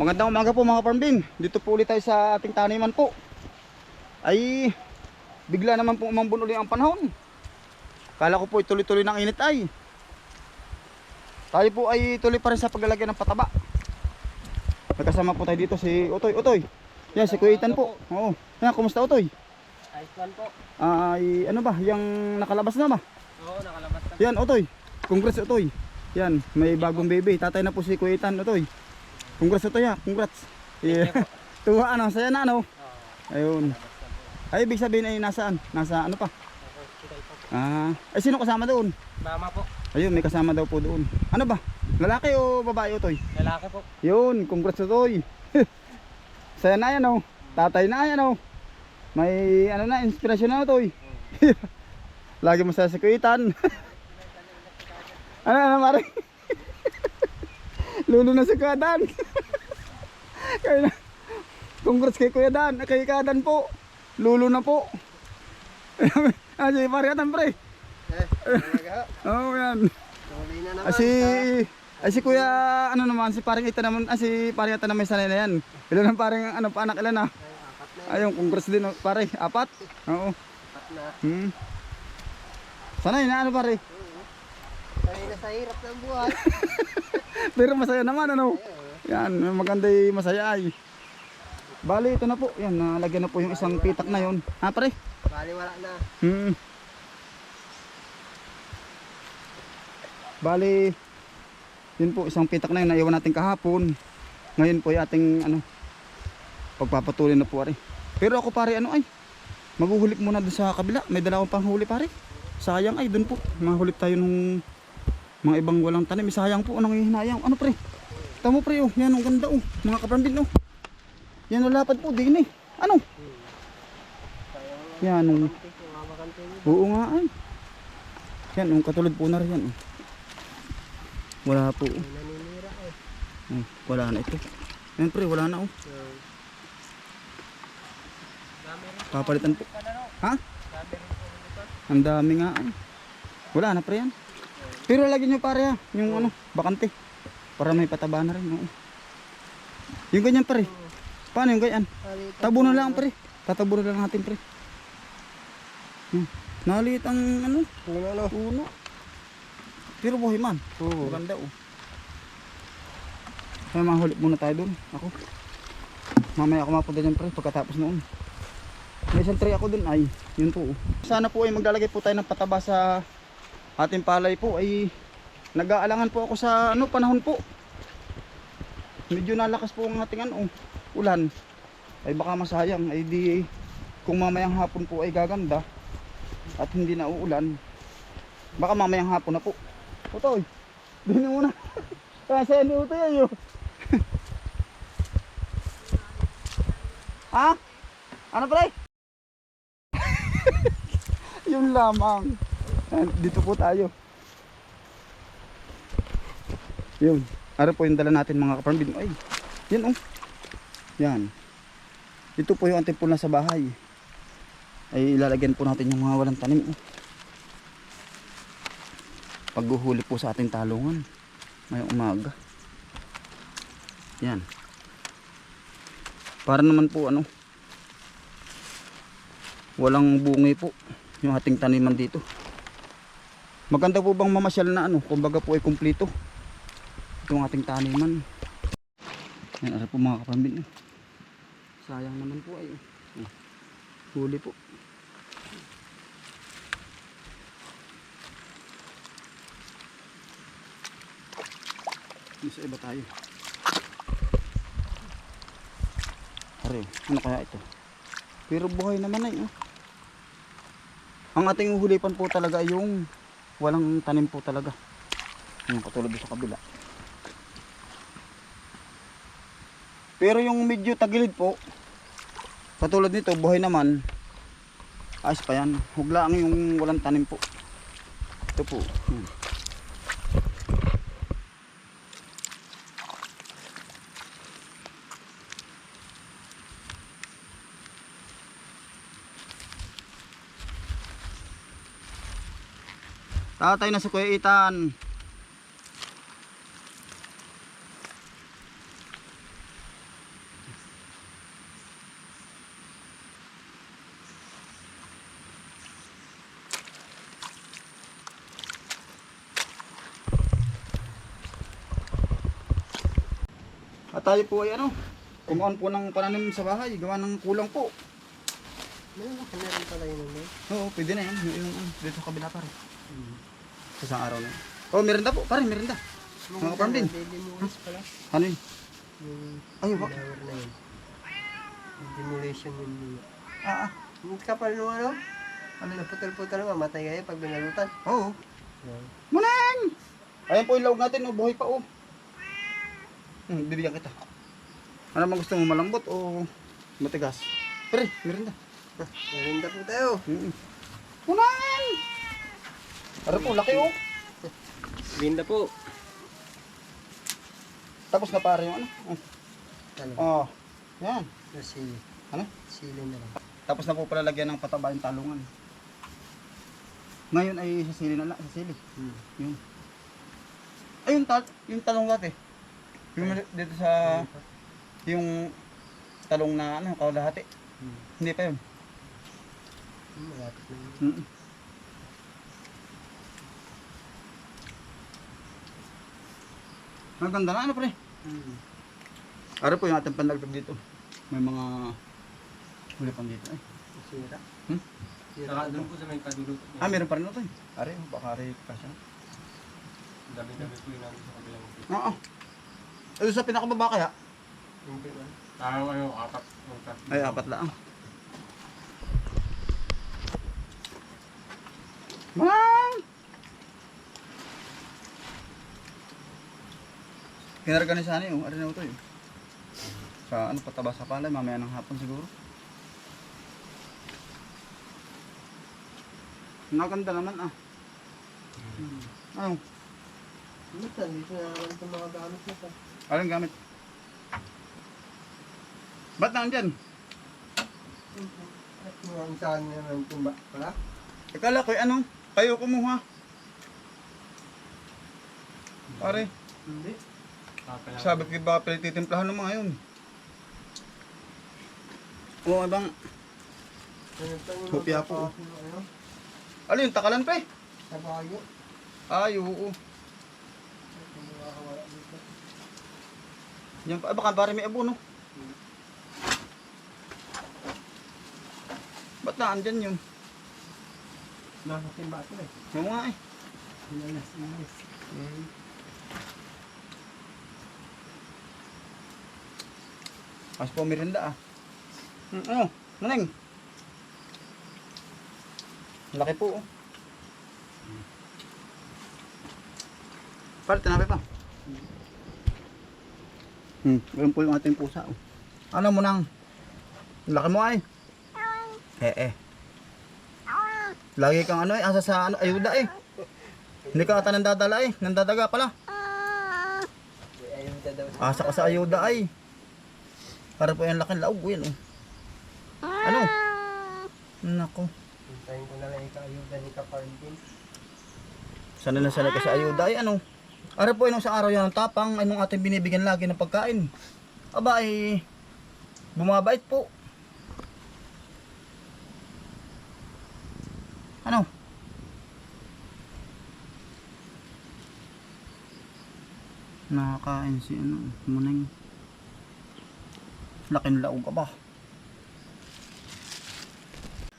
Magandang umaga po mga parmbin. Dito po ulit tayo sa ating taniman po. Ay bigla naman po umambon uli ang panahon. Kala ko po ituloy-tuloy ng init ay. Tayo po ay tuloy pa rin sa paglalagyan ng pataba. Nagkasama po tayo dito si Utoy. Utoy. Yan si Kuya Ethan po. Oo. Yan, kumusta Utoy? Ice one po. Ay ano ba, yung nakalabas na ba? Oo, nakalabas na. Yan Utoy. Congrats Utoy. Yan, may bagong baby. Tatay na po si Kuya Ethan Utoy. Congrats Utoy ha. Congrats. Yeah. Tuwa ano, saya na ano. Ayun. Ay, ibig sabihin ay nasaan? Nasa ano pa? Ah, ay sino kasama doon? Mama po. Ayun, may kasama daw po doon. Ano ba? Lalaki o babae Utoy? Lalaki po. Yun, congrats Utoy. saya na yan oh. Tatay na yan oh. May ano na, inspirasyon na Utoy. Lagi mo sa sikuitan. ano, ano, mare? Lulo na si Kuya Dan. Kaya. Congrats kay Kuya Dan. Kay Kuya Dan po. Lulo na po. ah, si Pariatan pre. Eh, oh, yan. Na naman. Ah, si... Ay si Kuya, ano naman, si paring ita naman, ah, si paring ita na may sanay na yan. Ilan ang paring, ano pa anak, ilan na. Ayun, congrats din, oh, pare, apat? Oo. Apat na. Hmm. Sanay na, ano pare? Sanay na sa hirap ng buhay. Pero masaya naman, ano? Yan, maganda yung masaya ay. Bali, ito na po. Yan, nalagyan na po yung isang pitak na yon. Ha, pare? Bali wala na. Hmm. Bali, yun po, isang pitak na yun, naiwan natin kahapon. Ngayon po, yung ating, ano, pagpapatuloy na po, pare. Pero ako, pare, ano ay, maghuhulip muna doon sa kabila. May dala akong panghuli, pare. Sayang ay, doon po. Mahulip tayo nung mga ibang walang tanim. Sayang po, anong hinayang. Ano, pre? Tamo, pre, oh. Yan, ang ganda, oh. Mga kaprandin, oh. Yan, ang lapad po, din eh. Ano? Yan, oh. Yun. Oo nga ay. Yan, yung katulad po na rin yan. oh. Wala po. Eh. Oh, wala na ito. Yan pre, wala na oh. Papalitan po. Ha? Ang dami nga ay. Wala na pre yan. Pero lagyan nyo pare ha, yung ano, bakante. Para may pataba na rin. Oo. Yung ganyan pre. Paano yung ganyan? Tabo na lang pre. Tatabo na lang natin pre. Hmm. Naliit ang ano, Puno no? puno. Pero buhay man. Oo. Maganda oh. Kaya mahulip muna tayo dun. Ako. Mamaya ako mapunta dyan pre pagkatapos noon. May isang tray ako dun ay. Yun po. Sana po ay maglalagay po tayo ng pataba sa ating palay po ay nag-aalangan po ako sa ano panahon po. Medyo nalakas po ang ating ano ulan. Ay baka masayang ay di kung mamayang hapon po ay gaganda at hindi na uulan. Baka mamayang hapon na po. Utoy, dini muna. Kasi ni Utoy ayo. ha? Ano pre? Yun lamang. Dito po tayo. Yun. Ano po yung dala natin mga kaparambin? Ay, yan oh. Yan. Ito po yung ating pula sa bahay. Ay ilalagyan po natin yung mga walang tanim. Oh paghuhuli po sa ating talungan ngayong umaga yan para naman po ano walang bungi po yung ating taniman dito maganda po bang mamasyal na ano kumbaga po ay kumpleto itong ating taniman yan ara po mga kapambin sayang naman po ay oh. huli po Yung sa iba tayo. Pare, ano kaya ito? Pero buhay naman ay. Oh. Ang ating uhulipan po talaga yung walang tanim po talaga. Yung katulad doon sa kabila. Pero yung medyo tagilid po, katulad nito, buhay naman, ayos pa yan. Hugla ang yung walang tanim po. Ito po. Hmm. Tatay na si Kuya Itan. At tayo po ay ano, kumuon po ng pananim sa bahay, gawa ng kulang po. Mayroon na rin pala yun, eh. Oo, pwede na yan. Yung, yung, yung dito sa kabila pa rin. Mm isang araw na. Oh, merenda po, pare, merenda. Mga farm din. Pala. Ano yun? Ay, wa. flower na yun. Yung demolition yun. yun. Ah, ah. Yung kapal nung ano? Ano na putal-putal mamatay kayo pag binalutan. Oo. Munang! Ayan po yung lawag natin, oh, buhay pa, oh. Hmm, bibigyan kita. Ano bang gusto mo, malambot o matigas? Pare, merenda. Meron po tayo. Mm. Munang! Ano po, laki, oh. Binda po. Tapos na pare yung ano. Oh. Ano? Oh. Yan. Na sili. Ano? Sili na lang. Tapos na po pala lagyan ng pataba yung talungan. Ngayon ay sa sili na lang, sa sili. Hmm. Yun. Ay, yung, tal yung talong dati. Yung dito sa, yung talong na ano, kalahati. Hmm. Hindi pa yun. Hmm, Malapit na yun. Mm. Maganda na ano pre. Hmm. Ara po yung ating pandagdag dito. May mga huli pang dito. Ay. Sira. Hmm? Sira. Saka doon po sa may kadulot. Ah, meron pa rin ito eh. Are, baka are pa siya. Dami-dami po yun namin sa kabilang po. Oo. Ay, sa pinakababa kaya? Hindi ba? Parang ano, apat. yung. Ay, apat lang. Mang! Kinarga ni Sani, oh. Ari na ito, eh. Sa ano, pataba sa palay, mamaya ng hapon siguro. Naganda naman, ah. Hmm. Ano? Minsan, dito na naman itong mga gamit na ito. Anong gamit? Ba't nandyan? At mga ang saan naman tumba pala. Akala ko, ano? Kayo kumuha. Pare, Hindi. Papala- sabi ko baka pala titimplahan ng mga yun. Oo, ibang, Hopya po. Ano? yung takalan pa eh? Sa bayo. Ay, oo. Yan pa, ah, baka pare may abono. Ba't na andyan yun? Nasa timba ito eh. Yung nga eh. Inalas, inalas. Mas po merinda ah. Hmm, ano? Naneng? Laki po oh. Pare, tinabi pa. Hmm, ganun po yung ating pusa oh. Ano mo nang? Laki mo ay. Eh eh. Lagi kang ano eh, asa sa ano, ayuda eh. Hindi ka ata nandadala eh, nandadaga pala. Daw. Asa ka sa ayuda ay. Para po yung laking laog yun oh. Ano? Nako. Hintayin ko na lang ikaayuda ni Kaparlin. Sana na sana ka sa ayuda ay ano? Ara po inong sa araw yan ang tapang ay nung ating binibigyan lagi ng pagkain. Aba ay bumabait po. Ano? Nakakain si ano, muneng. Laking laog ba?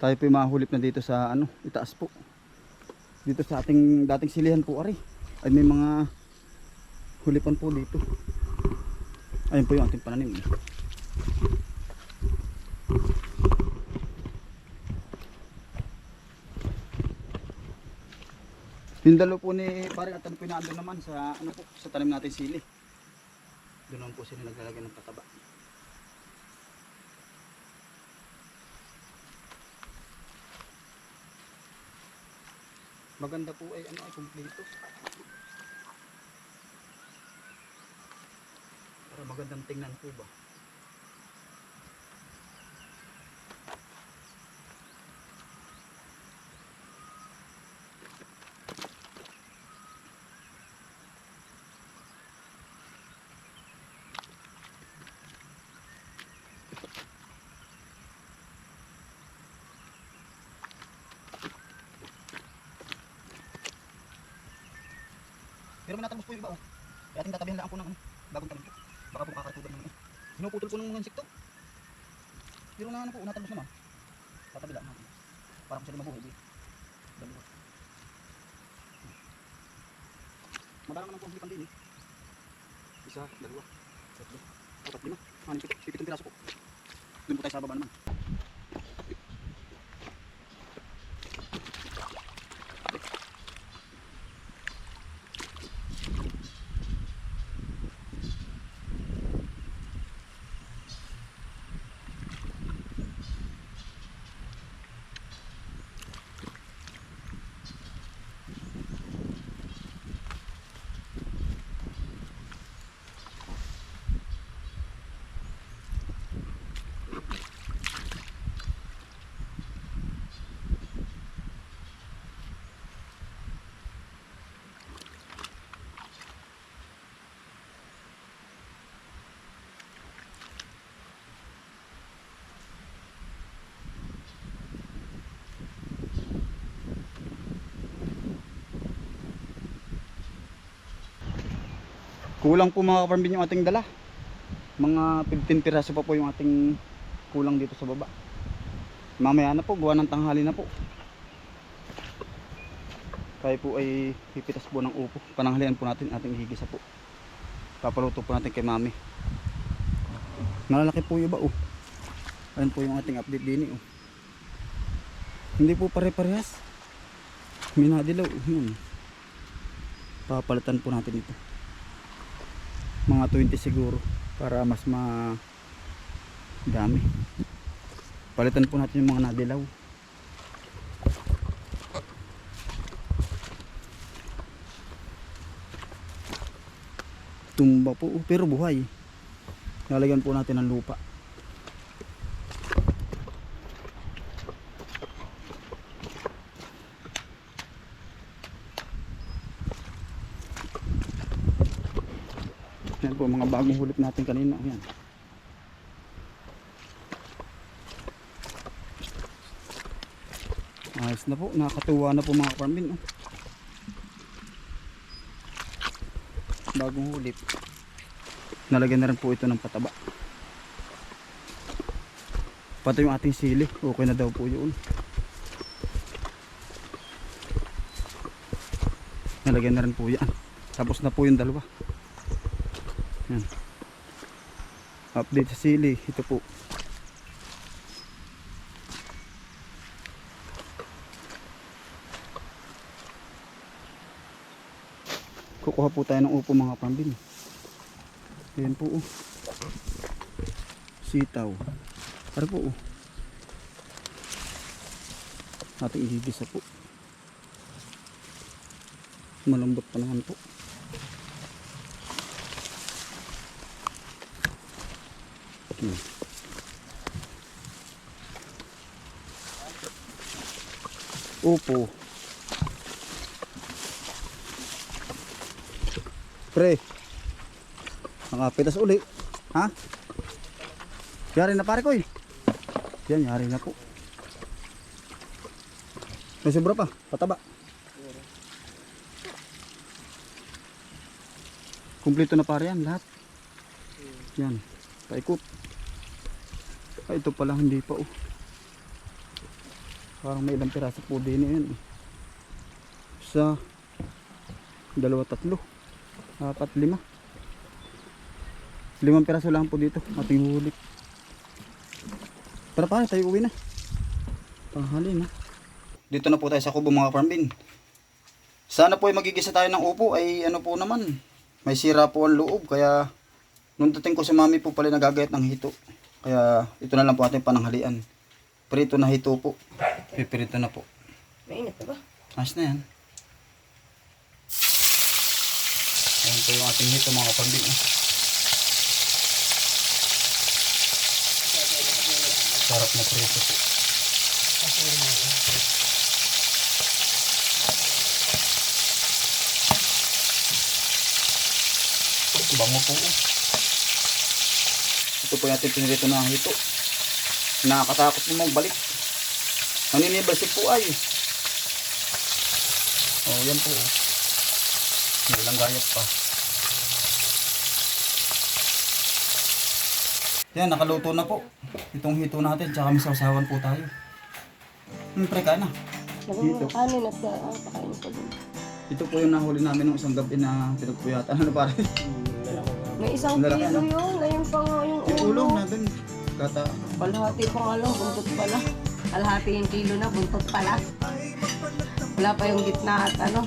Tayo po mahulip na dito sa ano, itaas po. Dito sa ating dating silihan po ari. Ay may mga hulipan po dito. Ayun po yung ating pananim. Yung dalo po ni pare at ano naandun naman sa ano po sa tanim natin sili. Doon po sila naglalagay ng pataba. Maganda po ay ano ay kumpleto. Para magandang tingnan po ba. Pero may natapos po yung iba oh. Kaya ating tatabihan lang po ng ano, bagong tanim po. Baka po kakatugan naman. Pinuputol ko ng mga insekto. Pero na ano po, natagos naman. Tatabila natin. Para kung sila mabuhay. di. Dalawa. Madala naman po ang din eh. Isa, dalawa, tatlo, apat, lima, anim, pito. Pipitong piraso po. Doon po tayo sa baba naman. Kulang po mga kapambin yung ating dala. Mga 15 piraso pa po yung ating kulang dito sa baba. Mamaya na po, gawa ng tanghali na po. Tayo po ay pipitas po ng upo. Pananghalian po natin ating higisa po. Papaluto po natin kay mami. Malalaki po yung iba oh. Ayan po yung ating update din oh. Hindi po pare-parehas. Minadilaw. Yun. Papalitan po natin ito mga 20 siguro para mas ma dami palitan po natin yung mga nadilaw. Tumba po oh, pero buhay. Lalagyan po natin ng lupa Yan po mga bagong hulip natin kanina. Yan. Ayos na po. Nakakatuwa na po mga farmin. Bagong hulip. Nalagyan na rin po ito ng pataba. Pati yung ating sili. Okay na daw po yun. Nalagyan na rin po yan. Tapos na po yung dalawa. Yan. Update sa sili. Ito po. Kukuha po tayo ng upo mga pambin. Ayan po. Oh. Sitaw. Para po. Oh. Ating ihigisa po. Malambot pa naman po. Hmm. Upo. Pre. Nakapitas uli. Ha? Yari na pare ko eh. Yan, yari na po. May sobra pa. Pataba. Kumpleto na pare yan lahat. Yan. Paikot. Ay, ito pala hindi pa oh. Parang may ilang piraso po din yan. eh. Isa, dalawa, tatlo, apat, lima. Limang piraso lang po dito. Ating huli. Tara pare, tayo uwi na. Tanghali na. Dito na po tayo sa kubo mga farmbin. Sana po ay magigisa tayo ng upo ay ano po naman. May sira po ang loob kaya nung dating ko sa mami po pala nagagayat ng hito. Kaya ito na lang po ating pananghalian. Prito na hito po. Pipirito na po. Mainit na ba? Ayos na yan. Ayan po yung ating hito mga kapambin. Sarap na prito po. Bango po. Ito po yung ating pinirito na hito. Nakakatakot mo magbalik. Naninibasik po ay. Oh, yan po. oh. May ilang gayat pa. Yan, nakaluto na po. Itong hito natin, tsaka may sausawan po tayo. Hmm, pre, kain na. Dito. Kanin at ah, pakain ko din. Ito po yung nahuli namin nung isang gabi na pinagpuyatan. Ano pare? May isang kilo ano? yun. Ngayon pa nga yung Yung ulo. ulong na dun. Kata, Kalahati pa nga lang, buntot pala. Kalahati yung kilo na, buntot pala. Wala pa yung gitna at ano.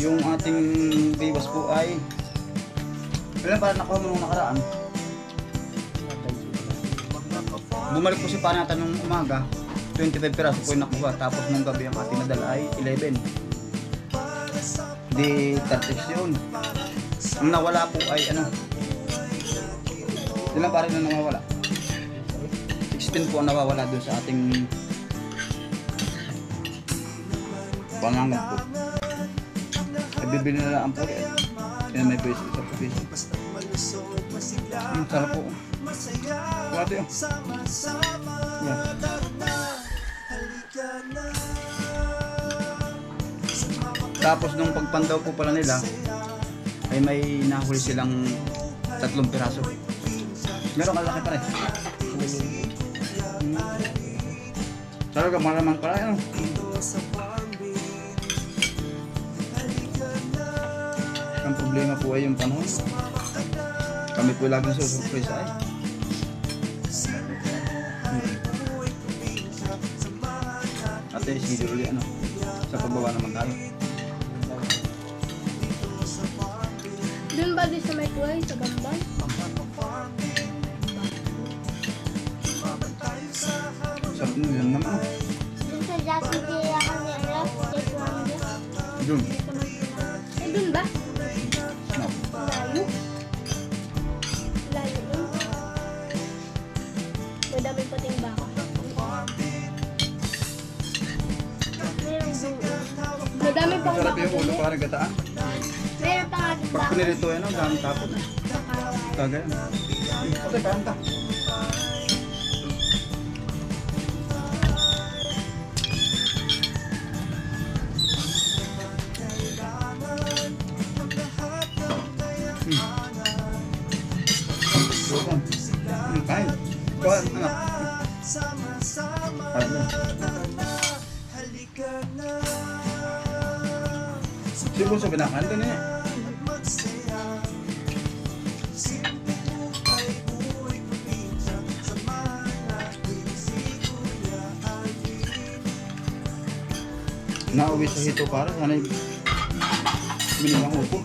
yung ating biwas po ay Kailan para nakuha mo nung nakaraan? Bumalik po si Panata nung umaga 25 piraso po yung nakuha Tapos nung gabi ang ating nadala ay 11 Di 36 yun Ang nawala po ay ano Ilan pa rin na nawawala? 16 po ang nawawala doon sa ating Pangangat po ay bibili na lang po eh. Yan may pwesto sa pwesto. Ang sarap po. Grabe oh. Yan. Tapos nung pagpandaw po pala nila, ay may nahuli silang tatlong piraso. Meron kalaki pa rin. Hmm. Talaga maramang pala ano. Ang problema po ay yung panahon. Kami po laging susurpresa ay. Ate, sige uli ano. Sa pagbaba naman tayo. Ba din sa may kuhay, sa bambang? Sarap nyo yan naman. Doon sa kami, alam, Just Wonder. Doon. Eh, doon ba? No. Layo. Layo doon. Madami pating baka. Madami pang Sarap baka yung ulo doon. eh. para gataan. Pag baka. pinilito yan, ang dami tapon eh. Kagaya. Ate, kain ka. Bukan. Hmm, kain. Kuha, anak. Kain na. Si Bunso binakain ka niya. Nauwi sa hito para sana binilang upo.